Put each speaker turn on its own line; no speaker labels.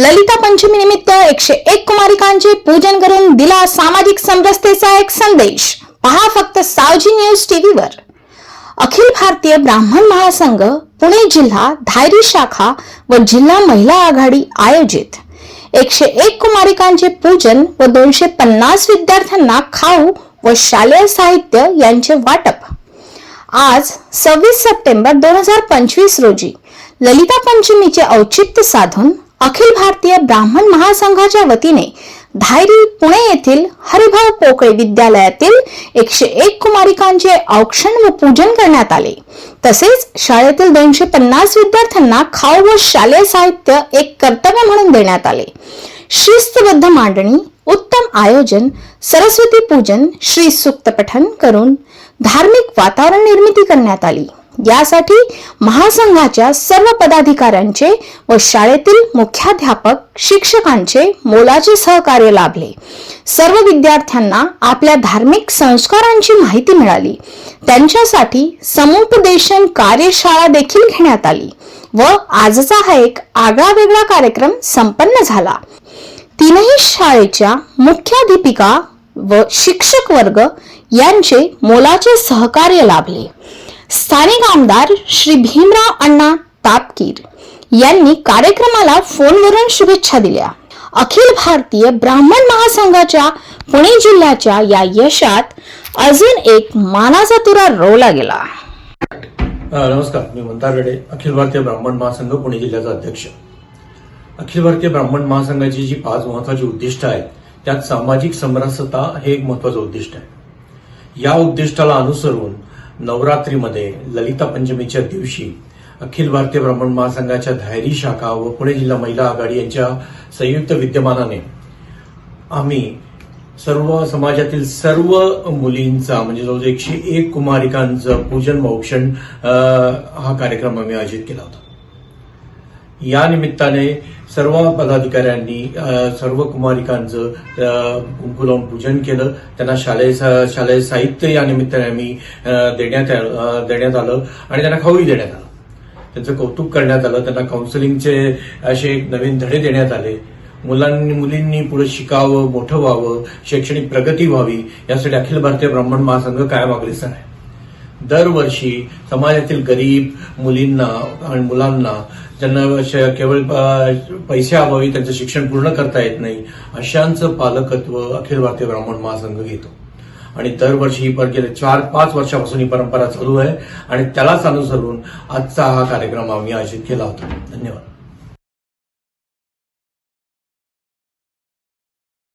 ललिता पंचमी निमित्त एकशे एक कुमारिकांचे पूजन करून दिला सामाजिक समरसतेचा एक संदेश. पहा फक्त सावजी न्यूज टीव्हीवर अखिल भारतीय ब्राह्मण महासंघ पुणे जिल्हा धायरी शाखा व जिल्हा महिला आघाडी आयोजित. एकशे एक कुमारिकांचे पूजन व दोनशे पन्नास विद्यार्थ्यांना खाऊ व शालेय साहित्य यांचे वाटप. आज सव्वीस सप्टेंबर दोन हजार पंचवीस रोजी ललिता पंचमीचे औचित्य साधून अखिल भारतीय ब्राह्मण महासंघाच्या वतीने धायरी पुणे येथील हरिभाऊ पोकळे विद्यालयातील एकशे एक कुमारिकांचे औक्षण व पूजन करण्यात आले. तसेच शाळेतील दोनशे पन्नास विद्यार्थ्यांना खाऊ व शालेय साहित्य एक कर्तव्य म्हणून देण्यात आले. शिस्तबद्ध मांडणी उत्तम आयोजन सरस्वती पूजन श्री सुक्त पठण करून धार्मिक वातावरण निर्मिती करण्यात आली. यासाठी महासंघाच्या सर्व पदाधिकाऱ्यांचे व शाळेतील मुख्याध्यापक शिक्षकांचे मोलाचे सहकार्य लाभले. सर्व विद्यार्थ्यांना आपल्या धार्मिक संस्कारांची माहिती मिळाली. त्यांच्यासाठी समुपदेशन कार्यशाळा देखील घेण्यात आली व आजचा हा एक आगळा वेगळा कार्यक्रम संपन्न झाला. तीनही शाळेच्या मुख्याध्यापिका व शिक्षक वर्ग यांचे मोलाचे सहकार्य लाभले. स्थानिक आमदार श्री भीमराव अण्णा तापकीर यांनी कार्यक्रमाला फोनवरून शुभेच्छा दिल्या. अखिल भारतीय ब्राह्मण महासंघाच्या पुणे जिल्ह्याच्या या यशात अजून एक मानाचा तुरा रोवला गेला.
नमस्कार. मी मंदार रेडे अखिल भारतीय ब्राह्मण महासंघ पुणे जिल्ह्याचा अध्यक्ष. अखिल भारतीय ब्राह्मण महासंघाची जी पाच महत्वाची उद्दिष्ट आहेत त्यात सामाजिक समरसता हे एक महत्वाचं उद्दिष्ट आहे. या उद्दिष्टाला अनुसरून नवरात्रीमध्ये ललिता पंचमीच्या दिवशी अखिल भारतीय ब्राह्मण महासंघाच्या धायरी शाखा व पुणे जिल्हा महिला आघाडी यांच्या संयुक्त विद्यमानाने आम्ही सर्व समाजातील सर्व मुलींचा म्हणजे जवळजवळ एकशे एक कुमारिकांचं पूजन मोक्षण हा कार्यक्रम आम्ही आयोजित केला होता. या निमित्ताने सर्व पदाधिकाऱ्यांनी सर्व कुमारिकांचं अ, कुंकू लावून पूजन केलं. त्यांना शालेय शालेय साहित्य या निमित्ताने आम्ही देण्यात देण्यात आलं आणि त्यांना खाऊही देण्यात आलं. त्यांचं कौतुक करण्यात आलं. त्यांना काउन्सिलिंगचे असे नवीन धडे देण्यात आले. मुलांनी मुलींनी पुढे शिकावं मोठं व्हावं शैक्षणिक प्रगती व्हावी यासाठी अखिल भारतीय ब्राह्मण महासंघ कायम अग्रेसर आहे. दरवर्षी समाजातील गरीब मुलींना आणि मुलांना ज्यांना केवळ प- पैशाअभावी त्यांचं शिक्षण पूर्ण करता येत नाही अशांचं पालकत्व अखिल भारतीय ब्राह्मण महासंघ घेतो. आणि दरवर्षी ही पर गेल्या चार पाच वर्षापासून ही परंपरा चालू आहे आणि त्यालाच अनुसरून आजचा हा कार्यक्रम आम्ही आयोजित केला होता. धन्यवाद.